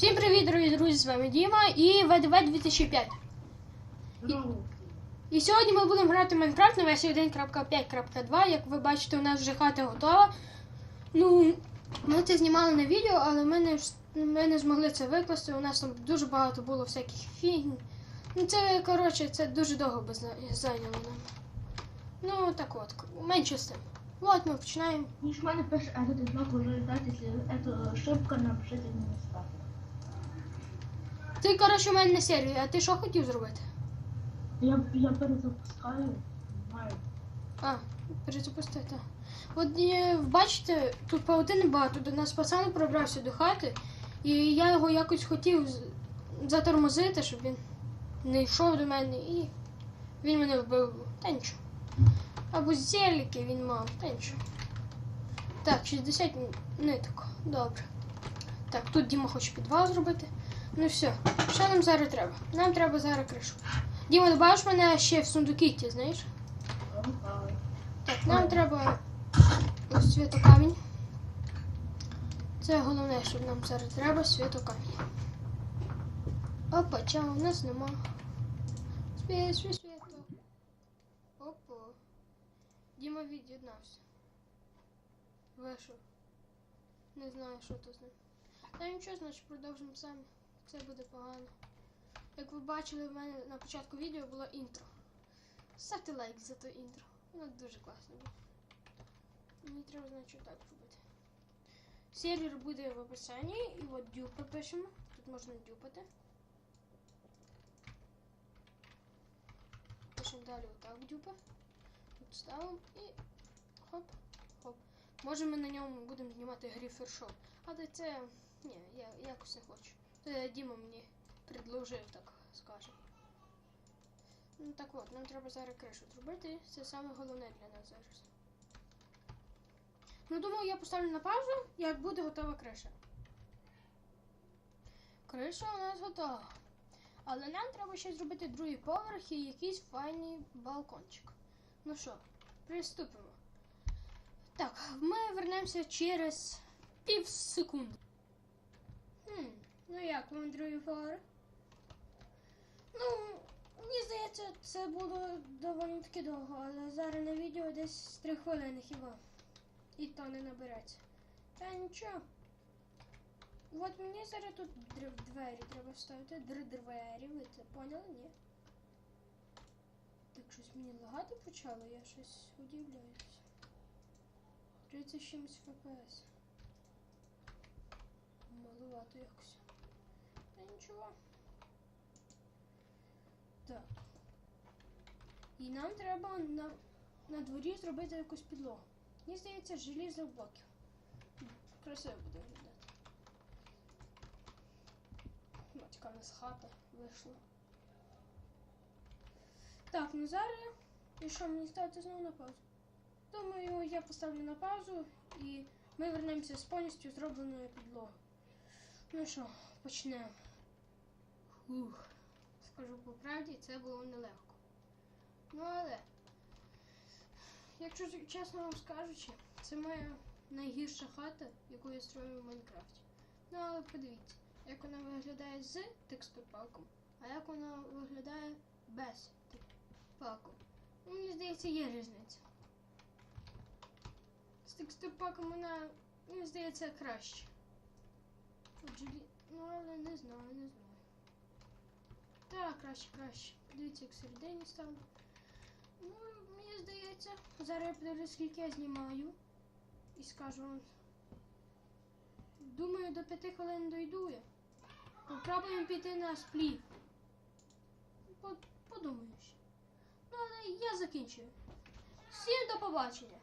Всім привіт, дорогі друзі! З вами Діма і ВДВ 2005. Ну, І сьогодні ми будемо грати Майнкрафт на версії 1.5.2. Як ви бачите, у нас вже хата готова. Ну, ми це знімали на відео, але ми не, ми не змогли це викласти. У нас там дуже багато було всяких фігні. Ну, це, коротше, це дуже довго би зайняло нам. Ну, так от, менше з тим. От ми починаємо. Ніж мене пише, а тут уже ждать, если это ошибка, напишите мне ставь. Ти, коротше, у мене на серії, а ти що хотів зробити? Я, я перезапускаю, не знаю. А, перезапустити. От е, бачите, тут паутини багато. До нас пацан пробрався до хати, і я його якось хотів з- затормозити, щоб він не йшов до мене, і він мене вбив. Та нічого. Або зеліки він мав, та нічого. Так, 60 н- ниток. Добре. Так, тут Діма хоче підвал зробити. Ну все, що нам зараз треба? Нам треба зараз кришу. Діма, добавиш мене ще в сундукіті, знаєш? Так, нам треба ось світокамінь. Це головне, що нам зараз треба світокамінь. Опа, чого у нас нема. Світ, світ, світло. Опа. Діма від'єднався. Вийшов. Не знаю, що тут з ним. Та нічого, значить продовжимо самі. Це буде погано. Як ви бачили, в мене на початку відео було інтро. Ставте лайк за то інтро. Воно дуже класно було. Мені треба, значить, так робити. Сервер буде в описанні, і от дюпа пишемо. Тут можна дюпати. Пишемо далі отак дюпа. Тут ставимо і хоп, хоп. Може ми на ньому будемо знімати гріфер шоу. Але це. Ні, я якось не хочу. Це мені предложив, так скажемо. Ну так от, нам треба зараз кришу зробити. Це саме головне для нас зараз. Ну, думаю, я поставлю на паузу, як буде готова криша. Криша у нас готова. Але нам треба ще зробити другий поверх і якийсь файний балкончик. Ну що, приступимо. Так, ми вернемося через пів секунди. Хм, ну як другий поверх? Ну, Мені здається, це було доволі таки довго, але зараз на відео десь 3 хвилини хіба. І то не набереться. Та нічого. От мені зараз тут двері треба вставити. Др двері, ви це поняли, ні? Так щось мені лагати почало, я щось удивляюсь. 30 чимось ФПС. Малувато якось. Нічого. Так. І нам треба на, на дворі зробити якусь підлогу. Мені здається, желізних блоків. Красиво буде виглядати. Батька у нас хата вийшла. Так, ну зараз. І що, мені ставити знову на паузу? Думаю, я поставлю на паузу і ми вернемося з повністю зробленою підлогою. Ну що, почнемо. Ух. Скажу по правді, це було нелегко. Ну але, якщо чесно вам скажучи, це моя найгірша хата, яку я строю в Майнкрафті. Ну але подивіться, як вона виглядає з текстурпаком, а як вона виглядає без текстурпаку. Ну, мені здається, є різниця. З текстурпаком вона, мені здається, краще. От желі- Ну але не знаю, не знаю. Так, краще, краще. Подивіться, як всередині стало. Ну, мені здається, зараз я подивлюсь, скільки я знімаю. І скажу вам. Думаю, до п'яти хвилин дойду я. Попробуємо піти на спліт. По- Подумаю ще. Ну, але я закінчую. Всім до побачення.